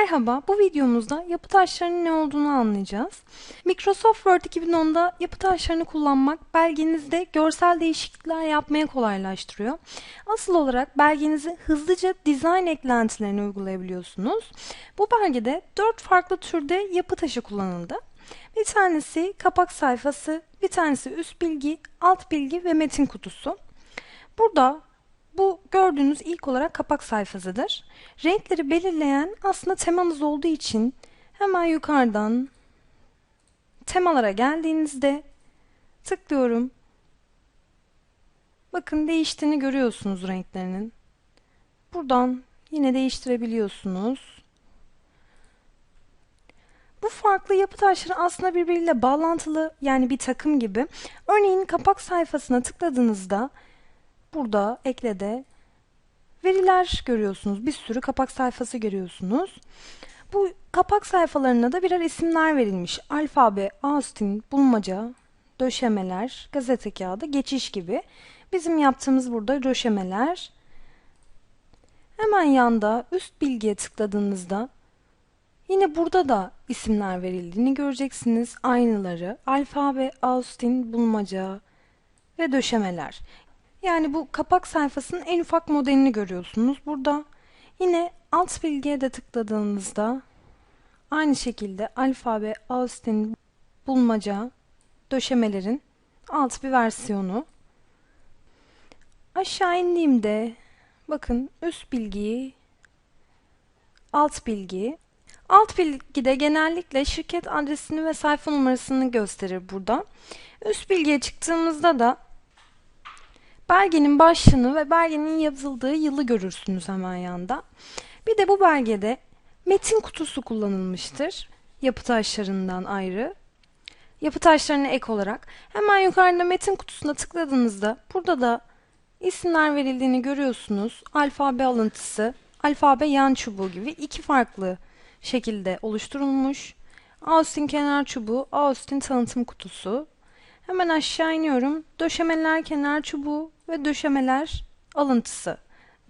Merhaba, bu videomuzda yapı taşlarının ne olduğunu anlayacağız. Microsoft Word 2010'da yapı taşlarını kullanmak belgenizde görsel değişiklikler yapmaya kolaylaştırıyor. Asıl olarak belgenizi hızlıca dizayn eklentilerini uygulayabiliyorsunuz. Bu belgede 4 farklı türde yapı taşı kullanıldı. Bir tanesi kapak sayfası, bir tanesi üst bilgi, alt bilgi ve metin kutusu. Burada bu gördüğünüz ilk olarak kapak sayfasıdır. Renkleri belirleyen aslında temanız olduğu için hemen yukarıdan temalara geldiğinizde tıklıyorum. Bakın değiştiğini görüyorsunuz renklerinin. Buradan yine değiştirebiliyorsunuz. Bu farklı yapı taşları aslında birbiriyle bağlantılı yani bir takım gibi. Örneğin kapak sayfasına tıkladığınızda burada eklede veriler görüyorsunuz. Bir sürü kapak sayfası görüyorsunuz. Bu kapak sayfalarına da birer isimler verilmiş. Alfabe, Austin, bulmaca, döşemeler, gazete kağıdı, geçiş gibi. Bizim yaptığımız burada döşemeler. Hemen yanda üst bilgiye tıkladığınızda yine burada da isimler verildiğini göreceksiniz. Aynıları alfabe, Austin, bulmaca ve döşemeler. Yani bu kapak sayfasının en ufak modelini görüyorsunuz. Burada yine alt bilgiye de tıkladığınızda aynı şekilde alfabe, Austin, bulmaca, döşemelerin alt bir versiyonu. Aşağı indiğimde bakın üst bilgiyi, alt bilgi. Alt bilgide genellikle şirket adresini ve sayfa numarasını gösterir burada. Üst bilgiye çıktığımızda da belgenin başlığını ve belgenin yazıldığı yılı görürsünüz hemen yanda. Bir de bu belgede metin kutusu kullanılmıştır. Yapı taşlarından ayrı. Yapı taşlarına ek olarak. Hemen yukarıda metin kutusuna tıkladığınızda burada da isimler verildiğini görüyorsunuz. Alfabe alıntısı, alfabe yan çubuğu gibi iki farklı şekilde oluşturulmuş. Austin kenar çubuğu, Austin tanıtım kutusu. Hemen aşağı iniyorum. Döşemeler kenar çubuğu ve döşemeler alıntısı.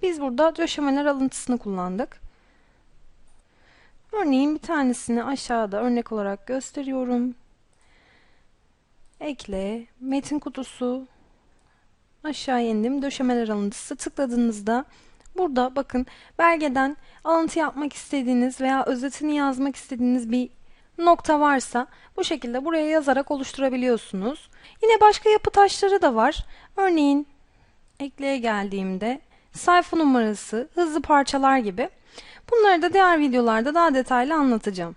Biz burada döşemeler alıntısını kullandık. Örneğin bir tanesini aşağıda örnek olarak gösteriyorum. Ekle, metin kutusu, aşağı indim, döşemeler alıntısı tıkladığınızda burada bakın belgeden alıntı yapmak istediğiniz veya özetini yazmak istediğiniz bir nokta varsa bu şekilde buraya yazarak oluşturabiliyorsunuz. Yine başka yapı taşları da var. Örneğin ekleye geldiğimde sayfa numarası, hızlı parçalar gibi. Bunları da diğer videolarda daha detaylı anlatacağım.